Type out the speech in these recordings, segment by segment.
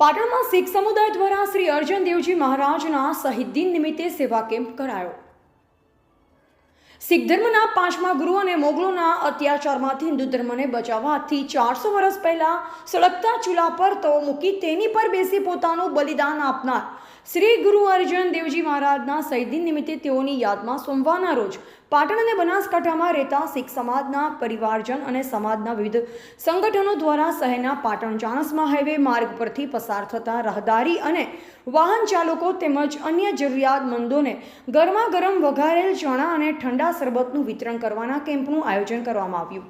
પાટણમાં શીખ સમુદાય દ્વારા શ્રી અર્જન દેવજી મહારાજના શહીદ દિન નિમિત્તે સેવા કેમ્પ કરાયો. શીખ ધર્મના પાંચમા ગુરુ અને મોગલોના અત્યાચારમાંથી હિન્દુ ધર્મને બચાવવા આજથી ચારસો વર્ષ પહેલા સળગતા ચૂલા પર તો મૂકી તેની પર બેસી પોતાનું બલિદાન આપનાર શ્રી ગુરુ અર્જુન દેવજી મહારાજના શહીદી નિમિત્તે તેઓની યાદમાં સોમવારના રોજ પાટણ અને બનાસકાંઠામાં રહેતા શીખ સમાજના પરિવારજન અને સમાજના વિવિધ સંગઠનો દ્વારા શહેરના પાટણ ચાણસ્મા હાઈવે માર્ગ પરથી પસાર થતા રાહદારી અને વાહન ચાલકો તેમજ અન્ય જરૂરિયાતમંદોને ગરમા ગરમ વઘારેલ ચણા અને ઠંડા શરબતનું વિતરણ કરવાના કેમ્પનું આયોજન કરવામાં આવ્યું.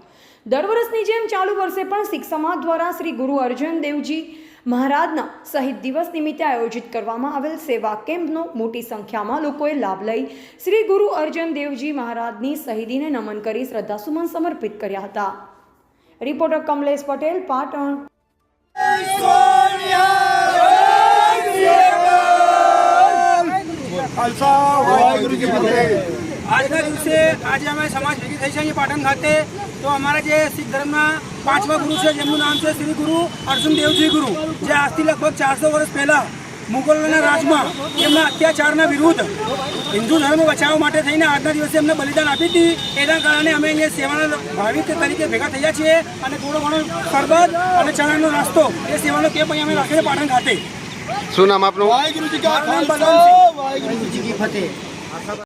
દર વર્ષની જેમ ચાલુ વર્ષે પણ શીખ સમાજ દ્વારા શ્રી ગુરુ અર્જન દેવજી મહારાજના શહીદ દિવસ નિમિત્તે આયોજિત કરવામાં આવેલ સેવા કેમ્પનો મોટી સંખ્યામાં લોકોએ લાભ લઈ શ્રી ગુરુ અર્જન દેવજી મહારાજની શહીદીને નમન કરી શ્રદ્ધાસુમન સમર્પિત કર્યા હતા. રિપોર્ટર કમલેશ પટેલ, પાટણ. ખાલસા વાહેગુરુ જી ફતેહ. આજના દિવસે આજે અમે સમાજ ભેગી થઈ છે અહીંયા પાટણ ખાતે. તો અમારા જે શીખ ધર્મના પાંચમા ગુરુ છે જેમનું નામ છે શ્રી ગુરુ અર્જુન દેવજી ગુરુ જે આજથી લગભગ ચારસો વર્ષ પહેલા મુગલોના રાજમાં એમના અત્યાચારના વિરુદ્ધ હિન્દુ ધર્મ બચાવવા માટે થઈને આજના દિવસે એમને બલિદાન આપી હતી. એના કારણે અમે અહીંયા સેવાના ભાવિક તરીકે ભેગા થયા છીએ અને થોડો ઘણો શરબત અને ચણાનો નાસ્તો એ સેવાનો કેમ્પ અહીંયા અમે રાખીને પાટણ ખાતે. શું નામ આપનું? વાહેગુરુ જી કા ખાલસા